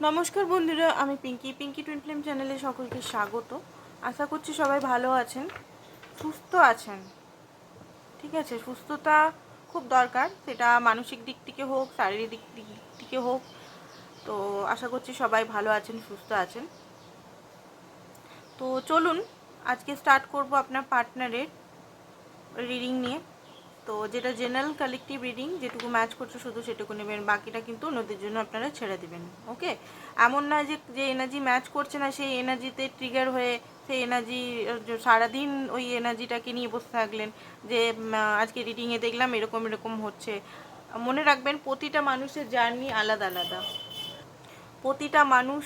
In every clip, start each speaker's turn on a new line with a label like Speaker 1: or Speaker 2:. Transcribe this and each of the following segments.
Speaker 1: নমস্কার বন্ধুরা, আমি পিঙ্কি। পিঙ্কি টুইন ফিল্ম চ্যানেলে সকলকে স্বাগত। আশা করছি সবাই ভালো আছেন, সুস্থ আছেন। ঠিক আছে, সুস্থতা খুব দরকার, সেটা মানসিক দিক থেকে হোক, শারীরিক দিক দিক থেকে হোক। তো আশা করছি সবাই ভালো আছেন, সুস্থ আছেন। তো চলুন, আজকে স্টার্ট করব আপনার পার্টনারের রিডিং নিয়ে। তো যেটা জেনারেল কালেকটিভ রিডিং যেটুকু ম্যাচ করছে শুধু সেটুকু নেবেন, বাকিটা কিন্তু নদীর জন্য আপনারা ছেড়ে দেবেন ওকে এমন না যে যে এনার্জি ম্যাচ করছে না, সেই এনার্জিতে ট্রিগার হয়ে সেই এনার্জি সারাদিন ওই এনার্জিটাকে নিয়ে বসে থাকলেন, যে আজকে রিডিংয়ে দেখলাম এরকম এরকম হচ্ছে। মনে রাখবেন, প্রতিটা মানুষের জার্নি আলাদা আলাদা। প্রতিটা মানুষ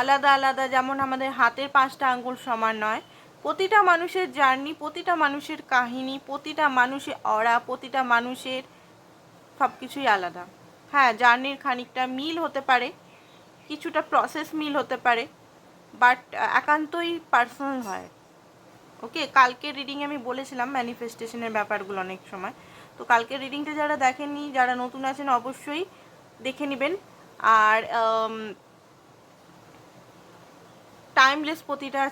Speaker 1: আলাদা আলাদা, যেমন আমাদের হাতের পাঁচটা আঙ্গুল সমান নয় প্রতিটা মানুষের জার্নি, প্রতিটা মানুষের কাহিনী, প্রতিটা মানুষের অরা, প্রতিটা মানুষের সব কিছুই আলাদা। হ্যাঁ জার্নির খানিকটা মিল হতে পারে, কিছুটা প্রসেস মিল হতে পারে বাট একান্তই পার্সোনাল হয়। ওকে কালকের রিডিং আমি বলেছিলাম ম্যানিফেস্টেশনের ব্যাপারগুলো অনেক সময়। তো কালকের রিডিংটা যারা দেখেননি, যারা নতুন আছেন, অবশ্যই দেখে নেবেন। আর টাইমলেস প্রতিটা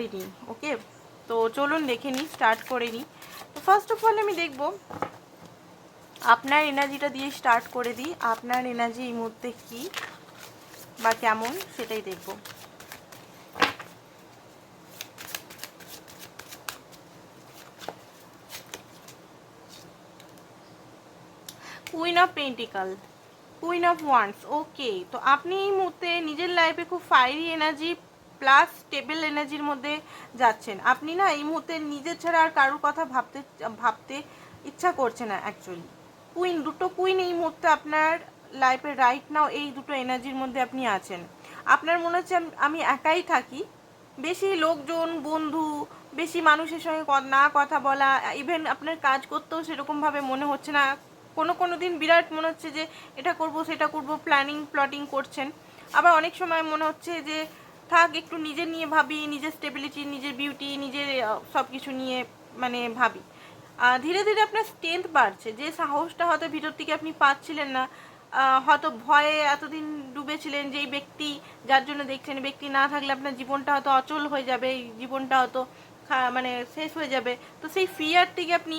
Speaker 1: রিডিং ওকে তো চলুন দেখে নিই স্টার্ট করে নিই। তো ফার্স্ট অফ অল আমি দেখব, আপনার এনার্জিটা দিয়ে স্টার্ট করে দিই, আপনার এনার্জি এই মুহূর্তে কী বা কেমন সেটাই দেখব। Queen of pentacle queen of wands okay তো আপনি এই মুহূর্তে নিজের লাইফে খুব ফায়ারি এনার্জি প্লাস স্টেবল এনার্জির মধ্যে যাচ্ছেন। আপনি না এই মুহূর্তে নিজের ছাড়া আর কারোর কথা ভাবতে ভাবতে ইচ্ছা করছে না অ্যাকচুয়ালি কুইন দুটো কুইন এই মুহূর্তে আপনার লাইফে রাইট নাও এই দুটো এনার্জির মধ্যে আপনি আছেন। আপনার মনে হচ্ছে আম- একাই থাকি। বেশি লোকজন, বন্ধু, বেশি মানুষের সঙ্গে না কথা বলা ইভেন আপনার কাজ করতেও সেরকমভাবে মনে হচ্ছে না। কোনো কোনো দিন বিরাট মনে হচ্ছে যে এটা করব, সেটা করব প্ল্যানিং প্লটিং করছেন। আবার অনেক সময় মনে হচ্ছে যে থাক, একটু নিজের নিয়ে ভাবি, নিজের স্টেবিলিটি নিজের বিউটি নিজের সব কিছু নিয়ে মানে ভাবি। ধীরে ধীরে আপনার স্ট্রেংথ বাড়ছে। যে সাহসটা হয়তো ভিতর থেকে আপনি পাচ্ছিলেন না হয়তো ভয়ে এতদিন ডুবেছিলেন যে এই ব্যক্তি, যার জন্য দেখছেন ব্যক্তি না থাকলে আপনার জীবনটা হয়তো অচল হয়ে যাবে, এই জীবনটা হয়তো মানে শেষ হয়ে যাবে। তো সেই ফিয়ার থেকে আপনি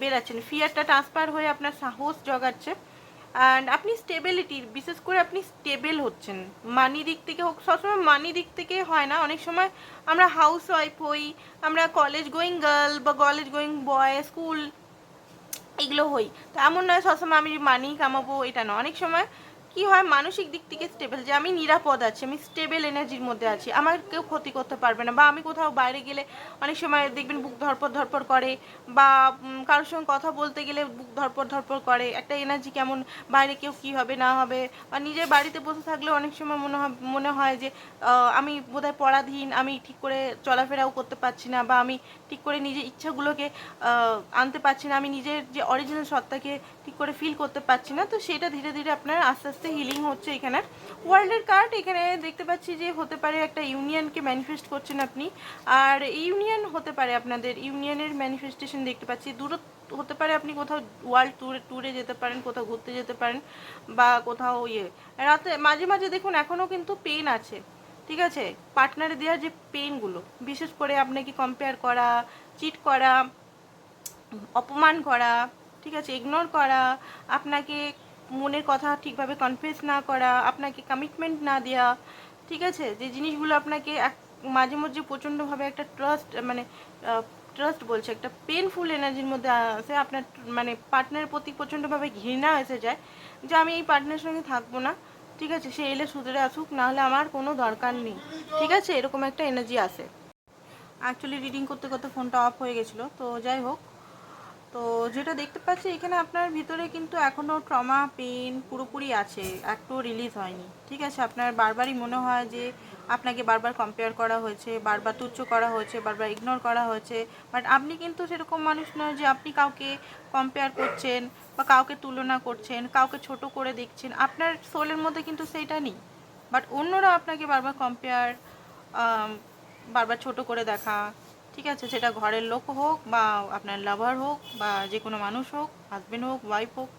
Speaker 1: বেরাচ্ছেন। ফিয়ারটা ট্রান্সফার হয়ে আপনার সাহস জগাচ্ছে। অ্যান্ড আপনি স্টেবিলিটি বিশেষ করে আপনি স্টেবেল হচ্ছেন। মানি দিক থেকে হোক, সবসময় মানি দিক থেকে হয় না। অনেক সময় আমরা হাউস ওয়াইফ হই, আমরা কলেজ গোয়িং গার্ল বা কলেজ গোয়িং বয় স্কুল এগুলো হই। তো এমন নয়, সবসময় আমি মানি কামাবো, এটা না অনেক সময় কি হয়, মানসিক দিক থেকে স্টেবল যে আমি নিরাপদ আছি, আমি স্টেবল এনার্জির মধ্যে আছি, আমার কেউ ক্ষতি করতে পারবে না। বা আমি কোথাও বাইরে গেলে অনেক সময় দেখবেন বুক ধরপর ধরপর করে বা কারোর সঙ্গে কথা বলতে গেলে বুক ধরপর ধরপর করে। একটা এনার্জি কেমন বাইরে কেউ কী হবে, না হবে? বা নিজের বাড়িতে বসে থাকলে অনেক সময় মনে হয় মনে হয় যে আমি বোধহয় পরাধীন, আমি ঠিক করে চলাফেরাও করতে পারছি না বা আমি ঠিক করে নিজের ইচ্ছাগুলোকে আনতে পারছি না, আমি নিজের যে অরিজিনাল সত্তাকে ঠিক করে ফিল করতে পারছি না, তো সেটা ধীরে ধীরে আপনার আস্তে আস্তে হিলিং হচ্ছে এখানে। ওয়ার্ল্ডের কার্ড এখানে দেখতে পাচ্ছি যে হতে পারে একটা ইউনিয়নকে ম্যানিফেস্ট করছেন আপনি, আর ইউনিয়ন হতে পারে আপনাদের ইউনিয়নের ম্যানিফেস্টেশন দেখতে পাচ্ছি দূর হতে পারে আপনি কোথাও ওয়ার্ল্ড ট্যুরে ট্যুরে যেতে পারেন, কোথাও ঘুরতে যেতে পারেন, বা কোথাও ইয়ে। রাতে, মাঝে মাঝে দেখুন এখনও কিন্তু পেন আছে। ঠিক আছে? পার্টনারে দেওয়ার যে পেনগুলো বিশেষ করে আপনাকে কম্পেয়ার করা চিট করা, অপমান করা, ঠিক আছে? ইগনোর করা, আপনাকে মনের কথা ঠিকভাবে কনফেস না করা, আপনাকে কমিটমেন্ট না দেওয়া ঠিক আছে? যে জিনিসগুলো আপনাকে এক, মাঝে মধ্যে প্রচণ্ডভাবে একটা ট্রাস্ট মানে ট্রাস্ট বলছে, একটা পেনফুল এনার্জির মধ্যে আসে, আপনার মানে পার্টনারের প্রতি প্রচণ্ডভাবে ঘৃণা এসে যায়, যে আমি এই পার্টনারের সঙ্গে থাকব না। ঠিক আছে, সে এলে সুদরে আসুক, নাহলে আমার কোনো দরকার নেই। ঠিক আছে, এরকম একটা এনার্জি আসে। অ্যাকচুয়ালি রিডিং করতে করতে ফোনটা অফ হয়ে গেছিল, তো যাই হোক। তো যেটা দেখতে পাচ্ছি, এখানে আপনার ভিতরে কিন্তু এখনও ট্রমা পেন পুরোপুরি আছে একটু রিলিজ হয়নি। ঠিক আছে, আপনার বারবারই মনে হয় যে আপনাকে বারবার কম্পেয়ার করা হয়েছে, বারবার তুচ্ছ করা হয়েছে, বারবার ইগনোর করা হয়েছে বাট আপনি কিন্তু সেরকম মানুষ নয় যে আপনি কাউকে কম্পেয়ার করছেন বা কাউকে তুলনা করছেন, কাউকে ছোট করে দেখছেন। আপনার সোলের মধ্যে কিন্তু সেইটা নেই। বাট অন্যরা আপনাকে বারবার কম্পেয়ার বারবার ছোট করে দেখা ঠিক আছে, সেটা ঘরের লোক হোক বা আপনার লাভার হোক বা যে কোনো মানুষ হোক হাজবেন্ড হোক ওয়াইফ হোক,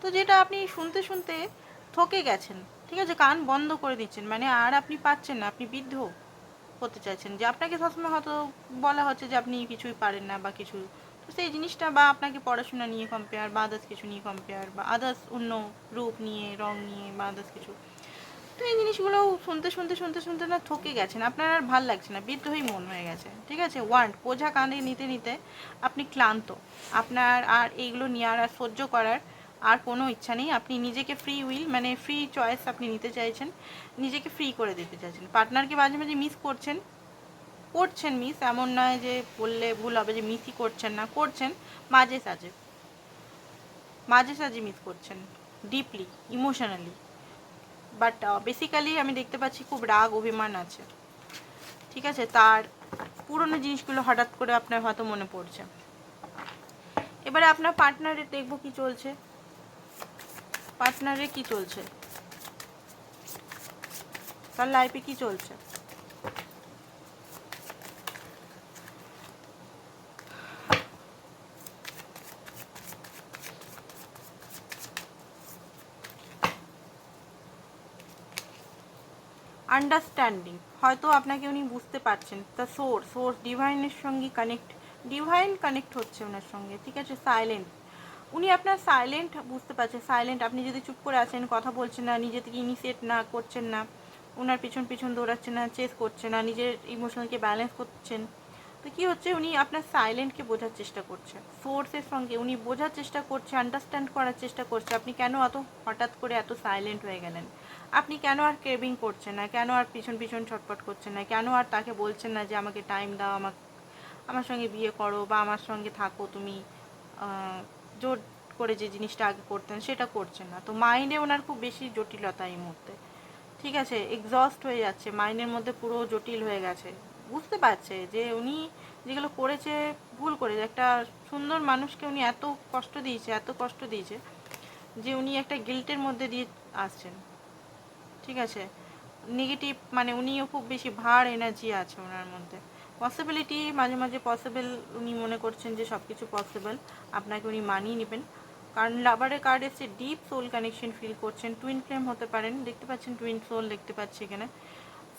Speaker 1: তো যেটা আপনি শুনতে শুনতে থকে গেছেন, ঠিক আছে, কান বন্ধ করে দিচ্ছেন মানে আর আপনি পাচ্ছেন না, আপনি বৃদ্ধ হতে চাইছেন, যে আপনাকে সবসময় হয়তো বলা হচ্ছে যে আপনি কিছুই পারেন না বা কিছু, তো সেই জিনিসটা বা আপনাকে পড়াশোনা নিয়ে কম্পেয়ার বা আদার্স কিছু নিয়ে কম্পেয়ার বা আদার্স অন্য রূপ নিয়ে, রং নিয়ে বা আদার্স কিছু তো এই জিনিসগুলো শুনতে শুনতে শুনতে শুনতে না থকে গেছেন। আপনার আর ভালো লাগছে না, বিদ্রোহী মন হয়ে গেছে। ঠিক আছে? ওয়ান্ট বোঝা কাঁধে নিতে নিতে আপনি ক্লান্ত। আপনার আর এইগুলো নেওয়ার আর সহ্য করার আর কোনো ইচ্ছা নেই। আপনি নিজেকে ফ্রি উইল মানে ফ্রি চয়েস আপনি নিতে চাইছেন, নিজেকে ফ্রি করে দিতে চাইছেন। পার্টনারকে মাঝে মাঝে মিস করছেন করছেন মিস এমন নয় যে বললে ভুল হবে যে মিসই করছেন না, করছেন, মাঝে, সাঝে। মাঝে, সাঝে মিস করছেন ডিপলি ইমোশনালি বাট বেসিক্যালি আমি দেখতে পাচ্ছি খুব রাগ, অভিমান আছে। ঠিক আছে? তার পুরনো জিনিসগুলো হঠাৎ করে আপনার হয়তো মনে পড়ছে। এবারে আপনার পার্টনারে দেখব কি চলছে। পার্টনারে কি চলছে? তার লাইফে কি চলছে? আন্ডারস্ট্যান্ডিং হয়তো আপনাকে উনি বুঝতে পারছেন। তা সোর্স সোর্স ডিভাইনের সঙ্গে কানেক্ট ডিভাইন কানেক্ট হচ্ছে ওনার সঙ্গে। ঠিক আছে? সাইলেন্ট উনি আপনার সাইলেন্ট বুঝতে পারছেন সাইলেন্ট আপনি যদি চুপ করে আছেন, কথা বলছেন না নিজে থেকে ইনিশিয়েট না করছেন না ওনার পিছন পিছন দৌড়াচ্ছেন না চেস করছেন না, নিজের ইমোশনকে ব্যালেন্স করছেন, তো কী হচ্ছে? উনি আপনার সাইলেন্টকে বোঝার চেষ্টা করছে। সোর্সের সঙ্গে উনি বোঝার চেষ্টা করছে আন্ডারস্ট্যান্ড করার চেষ্টা করছে। আপনি কেন এত হঠাৎ করে এত সাইলেন্ট হয়ে গেলেন? আপনি কেন আর ক্রেভিং করছেন না? কেন আর পিছন পিছন ছটপট করছেন না? কেন আর তাকে বলছেন না যে আমাকে টাইম দাও, আমাকে, আমার সঙ্গে বিয়ে করো বা আমার সঙ্গে থাকো তুমি জোর করে যে জিনিসটা আগে করতেন সেটা করছেন না। তো মাইন্ডে ওনার খুব বেশি জটিলতা এই মুহূর্তে। ঠিক আছে? এক্সস্ট হয়ে যাচ্ছে। মাইন্ডের মধ্যে পুরো জটিল হয়ে গেছে। বুঝতে পারছে যে উনি যেগুলো করেছে ভুল করেছে। একটা সুন্দর মানুষকে উনি এত কষ্ট দিয়েছে, এত কষ্ট দিয়েছে যে উনি একটা গিল্টের মধ্যে দিয়ে আসছেন। ঠিক আছে? নেগেটিভ মানে উনিও খুব বেশি ভার এনার্জি আছে ওনার মধ্যে। পসিবিলিটি মাঝে মাঝে পসিবল উনি মনে করছেন যে সব কিছু পসিবল আপনাকে উনি মানিয়ে নেবেন। কারণ লাভারের কার্ড এসে ডিপ সোল কানেকশন ফিল করছেন টুইন ফ্লেম হতে পারেন, দেখতে পাচ্ছেন টুইন সোল দেখতে পাচ্ছি এখানে।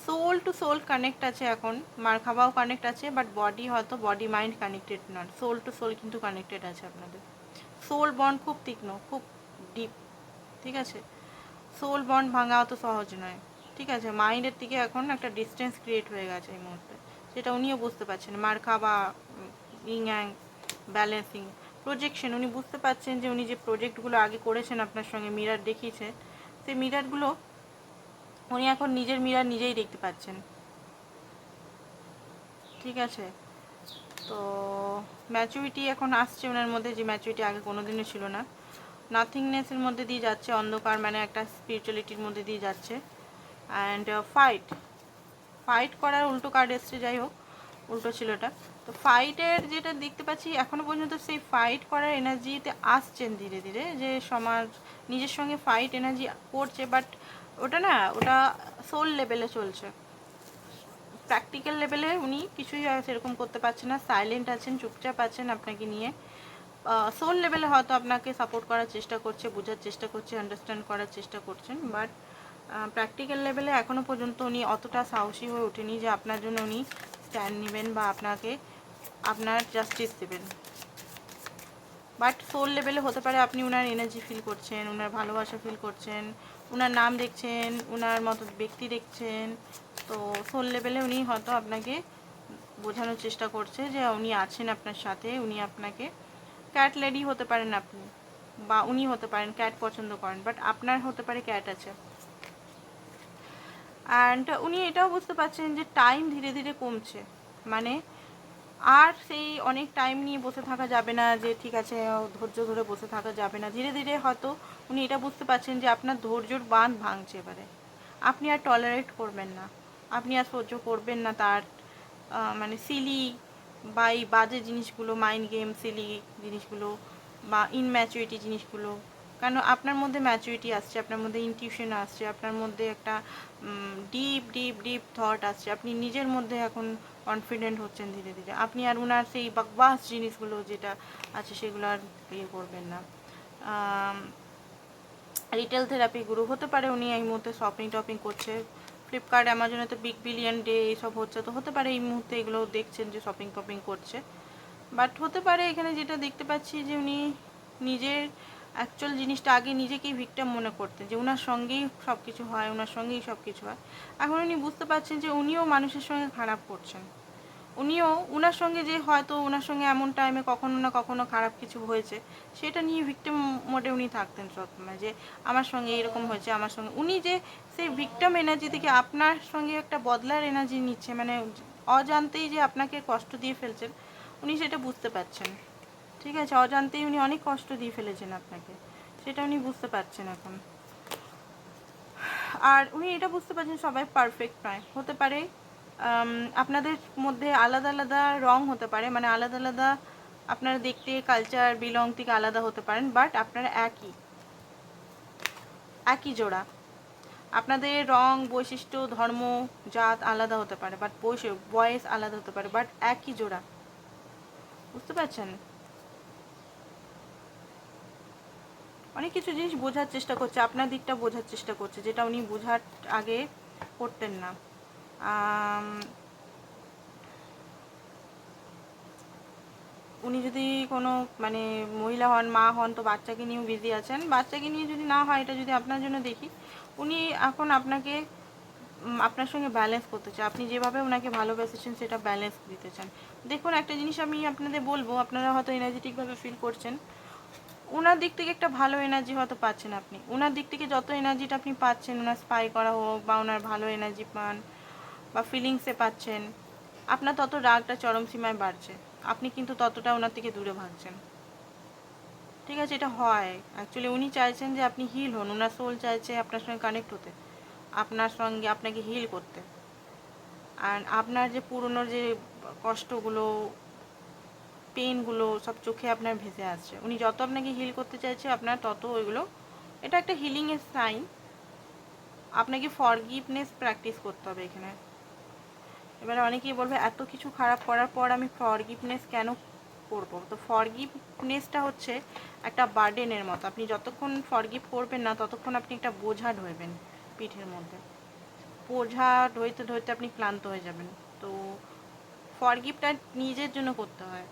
Speaker 1: সোল টু সোল কানেক্ট আছে এখন, মার খাওয়াও কানেক্ট আছে বাট বডি হয়তো বডি মাইন্ড কানেক্টেড নয়। সোল টু সোল কিন্তু কানেক্টেড আছে আপনাদের। সোল বন্ড খুব তীক্ষ্ণ, খুব ডিপ ঠিক আছে? সোল বন্ড ভাঙা অত সহজ নয়। ঠিক আছে? মাইন্ডের দিকে এখন একটা ডিস্টেন্স ক্রিয়েট হয়ে গেছে এই মুহূর্তে। সেটা উনিও বুঝতে পারছেন। মার্কা বা ইং অ্যাং ব্যালেন্সিং প্রজেকশন উনি বুঝতে পারছেন যে উনি যে প্রজেক্টগুলো আগে করেছেন আপনার সঙ্গে মিরার দেখিয়েছে, সেই মিরারগুলো উনি এখন নিজের মিরার নিজেই দেখতে পাচ্ছেন। ঠিক আছে? তো ম্যাচুরিটি এখন আসছে ওনার মধ্যে, যে ম্যাচুরিটি আগে কোনোদিনও ছিল না। নাথিংনেসের মধ্যে দিয়ে যাচ্ছে, অন্ধকার মানে একটা স্পিরিচুয়ালিটির মধ্যে দিয়ে যাচ্ছে। অ্যান্ড ফাইট ফাইট করার উল্টো কার্ড এসছে, যাই হোক, উল্টো ছিল ওটা তো ফাইটের যেটা দেখতে পাচ্ছি এখনও পর্যন্ত সেই ফাইট করার এনার্জিতে আসছেন ধীরে ধীরে, যে সমাজ, নিজের সঙ্গে ফাইট এনার্জি করছে বাট ওটা না, ওটা সোল লেভেলে চলছে। প্র্যাকটিক্যাল লেভেলে উনি কিছুই সেরকম করতে পারছেন না সাইলেন্ট আছেন, চুপচাপ আছেন আপনাকে নিয়ে। সোল লেভেলে হয়তো আপনাকে সাপোর্ট করার চেষ্টা করছে, বোঝার চেষ্টা করছে আন্ডারস্ট্যান্ড করার চেষ্টা করছেন বাট প্র্যাকটিক্যাল লেভেলে এখনও পর্যন্ত উনি অতটা সাহসী হয়ে ওঠেনি যে আপনার জন্য উনি স্ট্যান্ড নেবেন বা আপনাকে, আপনার জাস্টিস দেবেন। বাট সোল লেভেলে হতে পারে আপনি ওনার এনার্জি ফিল করছেন ওনার ভালোবাসা ফিল করছেন ওনার নাম দেখছেন ওনার মতো ব্যক্তি দেখছেন, তো সোল লেভেলে উনি হয়তো আপনাকে বোঝানোর চেষ্টা করছে যে উনি আছেন আপনার সাথে, উনি আপনাকে ক্যাট লেডি হতে পারেন আপনি, বা উনি হতে পারেন ক্যাট পছন্দ করেন বাট আপনার হতে পারে ক্যাট আছে। অ্যান্ড উনি এটাও বুঝতে পারছেন যে টাইম ধীরে ধীরে কমছে। মানে আর সেই অনেক টাইম নিয়ে বসে থাকা যাবে না যে ঠিক আছে, ধৈর্য ধরে বসে থাকা যাবে না। ধীরে ধীরে হয়তো উনি এটা বুঝতে পারছেন যে আপনার ধৈর্যর বাঁধ ভাঙছে এবারে। আপনি আর টলারেট করবেন না। আপনি আর সহ্য করবেন না তার মানে সিলি বা এই বাজে জিনিসগুলো মাইন্ড গেম সিলি জিনিসগুলো বা ইনম্যাচুরিটি জিনিসগুলো কারণ আপনার মধ্যে ম্যাচুরিটি আসছে, আপনার মধ্যে ইনটিউশন আসছে, আপনার মধ্যে একটা ডিপ ডিপ ডিপ থট আসছে, আপনি নিজের মধ্যে এখন কনফিডেন্ট হচ্ছেন ধীরে ধীরে। আপনি আর ওনার সেই বাকবাস জিনিসগুলো যেটা আছে সেগুলো আর ইয়ে করবেন না। রিটেল থেরাপি গ্রুপ হতে পারে উনি, এই মুহূর্তে শপিং টপিং করছে। ফ্লিপকার্ট অ্যামাজনে তো বিগ বিলিয়ন ডে এইসব হচ্ছে। তো হতে পারে এই মুহূর্তে এগুলো দেখছেন যে শপিং টপিং করছে। বাট হতে পারে এখানে যেটা দেখতে পাচ্ছি যে উনি নিজের অ্যাকচুয়াল জিনিসটা আগে নিজেকেই ভিক্টাম মনে করতেন, যে ওনার সঙ্গেই সব কিছু হয় ওনার সঙ্গেই সব কিছু হয়। এখন উনি বুঝতে পারছেন যে উনিও মানুষের সঙ্গে খারাপ করছেন। উনিও ওনার সঙ্গে যে হয়তো ওনার সঙ্গে এমন টাইমে কখনো না কখনো খারাপ কিছু হয়েছে, সেটা নিয়ে ভিক্টিম মোডে উনি থাকতেন সবসময় যে আমার সঙ্গে এরকম হয়েছে, আমার সঙ্গে। উনি যে সেই ভিক্টিম এনার্জি থেকে আপনার সঙ্গে একটা বদলার এনার্জি নিচ্ছে মানে অজান্তেই যে আপনাকে কষ্ট দিয়ে ফেলছেন, উনি সেটা বুঝতে পারছেন। ঠিক আছে, অজান্তেই উনি অনেক কষ্ট দিয়ে ফেলেছেন আপনাকে, সেটা উনি বুঝতে পারছেন এখন। আর উনি এটা বুঝতে পারছেন সবাই পারফেক্ট নয়, হতে পারে আপনাদের মধ্যে আলাদা আলাদা রং হতে পারে মানে আলাদা আলাদা আপনারা দেখতে কালচার বিলং থেকে আলাদা হতে পারেন বাট আপনারা একই। একই জোড়া। আপনাদের রং, বৈশিষ্ট্য, ধর্ম, জাত আলাদা হতে পারে বাট বয়স আলাদা হতে পারে বাট একই জোড়া। বুঝতে পারছেন? অনেক কিছু জিনিস বোঝার চেষ্টা করছে, আপনার দিকটা বোঝার চেষ্টা করছে, যেটা উনি বোঝার আগে করতেন না। উনি যদি কোনো মানে মহিলা হন, মা হন, তো বাচ্চাকে নিয়েও বিজি আছেন। বাচ্চাকে নিয়ে যদি না হয়, এটা যদি আপনার জন্য দেখি, উনি এখন আপনাকে আপনার সঙ্গে ব্যালেন্স করতে চায়। আপনি যেভাবে ওনাকে ভালোবেসেছেন, সেটা ব্যালেন্স দিতে চান। দেখুন, একটা জিনিস আমি আপনাদের বলব, আপনারা হয়তো এনার্জেটিকভাবে ফিল করছেন। ওনার দিক থেকে একটা ভালো এনার্জি হয়তো পাচ্ছেন আপনি। ওনার দিক থেকে যত এনার্জিটা আপনি পাচ্ছেন ওনার স্পাই করা হোক বা ওনার ভালো এনার্জি পান বা ফিলিংসে পাচ্ছেন, আপনার তত রাগটা চরম সীমায় বাড়ছে, আপনি কিন্তু ততটা ওনার থেকে দূরে ভাগছেন। ঠিক আছে, এটা হয়। অ্যাকচুয়ালি উনি চাইছেন যে আপনি হিল হন ওনার সোল চাইছে আপনার সঙ্গে কানেক্ট হতে, আপনার সঙ্গে আপনাকে হিল করতে। আর আপনার যে পুরনো যে কষ্টগুলো পেনগুলো সব চোখে আপনার ভেসে আসছে, উনি যত আপনাকে হিল করতে চাইছে, আপনার তত ওইগুলো, এটা একটা হিলিংয়ের সাইন আপনাকে ফরগিভনেস প্র্যাকটিস করতে হবে এখানে। এবারে অনেকেই বলবে, এত কিছু খারাপ করার পর আমি ফরগিভনেস কেন করব? তো ফরগিভনেসটা হচ্ছে একটা বার্ডেনের মতো। আপনি যতক্ষণ ফরগিভ করবেন না, ততক্ষণ আপনি একটা বোঝা ঢোয়েবেন পিঠের মধ্যে। বোঝা ঢইতে ঢইতে আপনি ক্লান্ত হয়ে যাবেন। তো ফরগিভটা নিজের জন্য করতে হয়।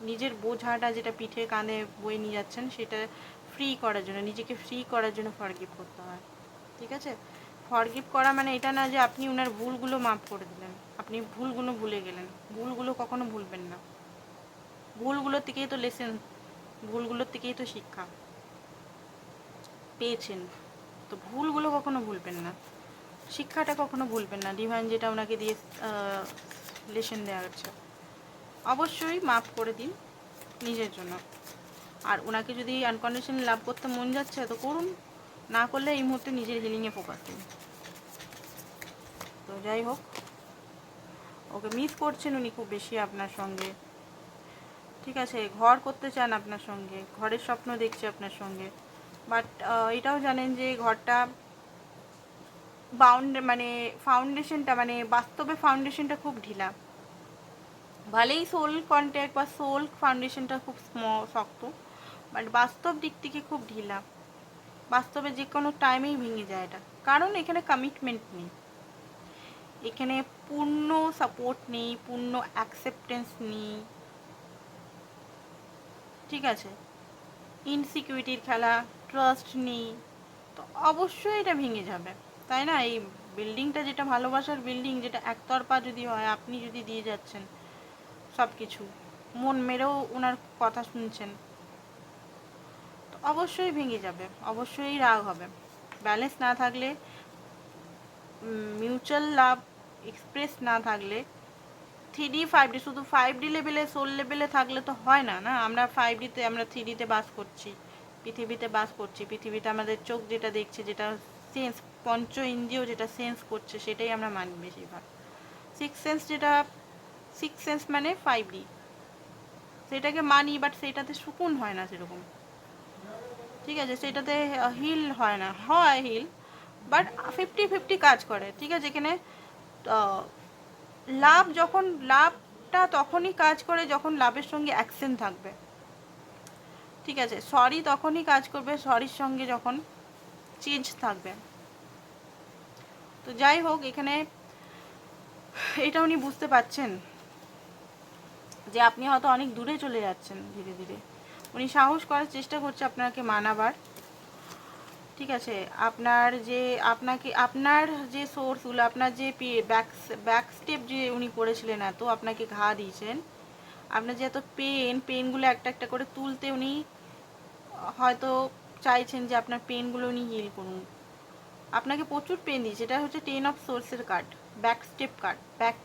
Speaker 1: নিজের বোঝাটা যেটা পিঠে কাঁধে বয়ে নিয়ে যাচ্ছেন, সেটা ফ্রি করার জন্য, নিজেকে ফ্রি করার জন্য ফরগিভ করতে হয়। ঠিক আছে? ফরগিভ করা মানে এটা না যে আপনি ওনার ভুলগুলো মাফ করে দিলেন। আপনি ভুলগুলো ভুলে গেলেন। ভুলগুলো কখনো ভুলবেন না। ভুলগুলোর থেকেই তো লেসেন ভুলগুলোর থেকেই তো শিক্ষা পেয়েছেন। তো ভুলগুলো কখনো ভুলবেন না। শিক্ষাটা কখনো ভুলবেন না। ডিভাইন যেটা ওনাকে দিয়ে লেসন দেওয়া হচ্ছে। অবশ্যই মাফ করে দিন নিজের জন্য। আর ওনাকে যদি আনকন্ডিশন লাভ করতে মন যাচ্ছে, তো করুন। না করলে এই মুহূর্তে নিজের হিলিংয়ে ফোকাস দিন তো যাই হোক। ওকে মিস করছেন উনি খুব বেশি আপনার সঙ্গে। ঠিক আছে, ঘর করতে চান আপনার সঙ্গে, ঘরের স্বপ্ন দেখছে আপনার সঙ্গে। বাট এটাও জানেন যে ঘরটা বাউন্ড মানে ফাউন্ডেশনটা মানে বাস্তবে ফাউন্ডেশনটা খুব ঢিলা। ভালেই সোল কন্ট্যাক্ট বা সোল ফাউন্ডেশনটা খুব শক্ত। বাট বাস্তব দিক থেকে খুব ঢিলা। বাস্তবে যে কোনো টাইমেই ভেঙে যায় এটা। কারণ এখানে কমিটমেন্ট নেই। এখানে পূর্ণ সাপোর্ট নেই, পূর্ণ অ্যাকসেপ্টেন্স নেই। ঠিক আছে? ইনসিকিউরিটির খেলা ট্রাস্ট নেই। তো অবশ্যই এটা ভেঙে যাবে। তাই না? এই বিল্ডিংটা যেটা ভালোবাসার বিল্ডিং যেটা একতরফা যদি হয়, আপনি যদি দিয়ে যাচ্ছেন সব কিছু মন মেরেও ওনার কথা শুনছেন। তো অবশ্যই ভেঙে যাবে, অবশ্যই রাগ হবে। ব্যালেন্স না থাকলে মিউচুয়াল লাভ এক্সপ্রেস না থাকলে থ্রি ডি ফাইভ ডি শুধু ফাইভ ডি লেভেলে সোল লেভেলে থাকলে তো হয় না না? আমরা ফাইভ ডিতে আমরা থ্রি ডিতে বাস করছি, পৃথিবীতে বাস করছি, পৃথিবীতে আমাদের চোখ যেটা দেখছে, যেটা সেন্স পঞ্চ ইন্দ্রিয় যেটা সেন্স করছে, সেটাই আমরা মানি বেশিরভাগ। সিক্স সেন্স যেটা সিক্স সেন্স মানে ফাইভ ডি সেটাকে মানি বাট সেটাতে সুকুন হয় না সেরকম। ঠিক আছে? সেটাতে হিল হয় না। হয় হিল বাট ফিফটি ফিফটি কাজ করে। ঠিক আছে? এখানে লাভ যখন, লাভটা তখনই কাজ করে যখন লাভের সঙ্গে অ্যাকশন থাকবে। ঠিক আছে? সরি তখনই কাজ করবে সরির সঙ্গে যখন চেঞ্জ থাকবে। তো যাই হোক, এখানে এটা উনি বুঝতে পারছেন যে আপনি হয়তো অনেক দূরে চলে যাচ্ছেন ধীরে ধীরে। উনি সাহস করার চেষ্টা করছে আপনাকে মানাবার। ঠিক আছে, আপনার যে, আপনাকে, আপনার যে সোর্সগুলো আপনার যে ব্যাক ব্যাক স্টেপ যে উনি করেছিলেন এত, আপনাকে ঘা দিয়েছেন, আপনার যে এত পেন পেনগুলো একটা একটা করে তুলতে উনি হয়তো চাইছেন যে আপনার পেনগুলো উনি হিল করুন। আপনাকে প্রচুর পেন দিয়েছে, এটা হচ্ছে টেন অফ সোর্সের card back step card back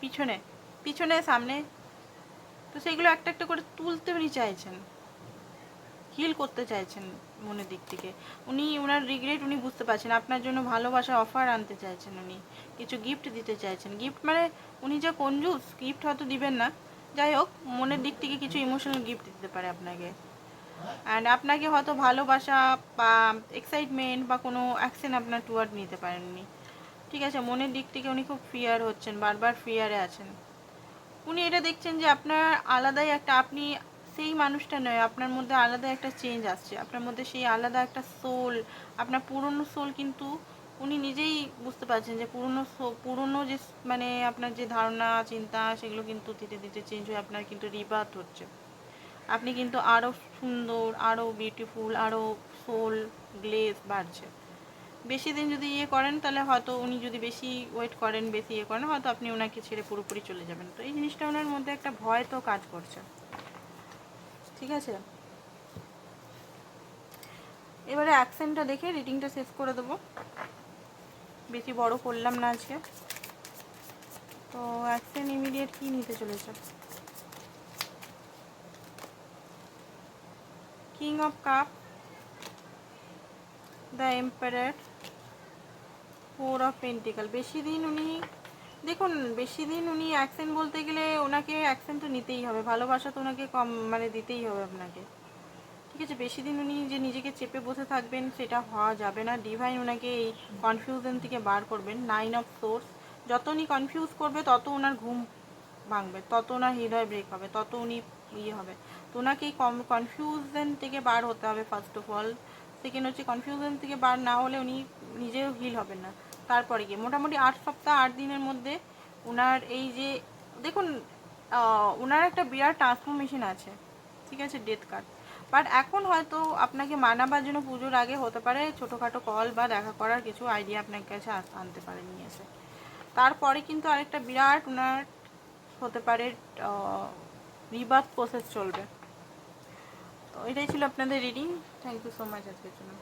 Speaker 1: পিছনে পিছনে, সামনে, তো সেগুলো একটা একটা করে তুলতে উনি চাইছেন হিল করতে চাইছেন। মনের দিক থেকে। উনি ওনার রিগ্রেট উনি বুঝতে পারছেন, আপনার জন্য ভালোবাসা অফার আনতে চাইছেন উনি, কিছু গিফট দিতে চাইছেন। গিফট মানে উনি যে কঞ্জুস গিফট হয়তো দিবেন না। যাই হোক, মনের দিক থেকে কিছু ইমোশনাল গিফট দিতে পারে আপনাকে। অ্যান্ড আপনাকে হয়তো ভালোবাসা বা এক্সাইটমেন্ট বা কোনো অ্যাকশন আপনার টুয়ার্ড নিতে পারেন উনি। ঠিক আছে, মনের দিক থেকে উনি খুব ফিয়ার হচ্ছেন, বারবার ফিয়ারে আছেন। উনি এটা দেখছেন যে আপনার আলাদাই একটা, আপনি সেই মানুষটা নয়, আপনার মধ্যে আলাদা একটা চেঞ্জ আসছে। আপনার মধ্যে সেই আলাদা একটা সোল আপনার পুরনো সোল কিন্তু উনি নিজেই বুঝতে পারছেন যে পুরনো পুরনো যে মানে আপনার যে ধারণা, চিন্তা, সেগুলো কিন্তু ধীরে ধীরে চেঞ্জ হয়ে আপনার কিন্তু রিবার্থ হচ্ছে। আপনি কিন্তু আরও সুন্দর আরও বিউটিফুল আরও সোল গ্লেজ বাড়ছে। বেশি দিন যদি ইয়ে করেন, তাহলে হয়তো উনি যদি বেশি ওয়েট করেন, বেশি ইয়ে করেন, হয়তো আপনি ওনাকে ছেড়ে পুরোপুরি চলে যাবেন। তো এই জিনিসটা ওনার মধ্যে একটা ভয় তো কাজ করছে। ঠিক আছে? এবারে অ্যাকসেন্টটা দেখে রিডিংটা শেষ করে দেবো। বেশি বড় করলাম না আজকে। তো অ্যাকসেন্ট ইমিডিয়েট কি নিতে চলেছে? King of cup the empire four of pentacle বেশি দিন উনি দেখুন, বেশি দিন উনি অ্যাকসেন্ট বলতে গেলে ওনাকে অ্যাকসেন্ট তো নিতেই হবে। ভালোবাসা তো ওনাকে কম মানে দিতেই হবে আপনাকে। ঠিক আছে, বেশি দিন উনি যে নিজেকে চেপে বসে থাকবেন, সেটা হওয়া যাবে না। ডিভাইন ওনাকে এই কনফিউশন থেকে বার করবেন। নাইন অফ সোর্স যত উনি কনফিউজ করবে, তত ওনার ঘুম ভাঙবে, তত ওনার হৃদয় ব্রেক হবে, তত উনি ইয়ে হবে। তো ওনাকে এই কম কনফিউশন থেকে বার হতে হবে ফার্স্ট অফ অল সেকেন্ড হচ্ছে কনফিউশন থেকে বার না হলে উনি নিজেও হিল হবেন না। তারপরে গিয়ে মোটামুটি আট সপ্তাহ, আট দিনের মধ্যে ওনার এই যে, দেখুন ওনার একটা বিরাট ট্রান্সফরমেশন আছে, ঠিক আছে ডেথ কার্ড বাট এখন হয়তো আপনাকে মানাবার জন্য পুজোর আগে হতে পারে ছোটোখাটো কল বা দেখা করার কিছু আইডিয়া আপনার কাছে আনতে পারে, নিয়ে এসে। তারপরে কিন্তু আরেকটা বিরাট ওনার হতে পারে রিবার্থ প্রসেস চলবে। তো এটাই ছিল আপনাদের reading thank you so much আজকের জন্য।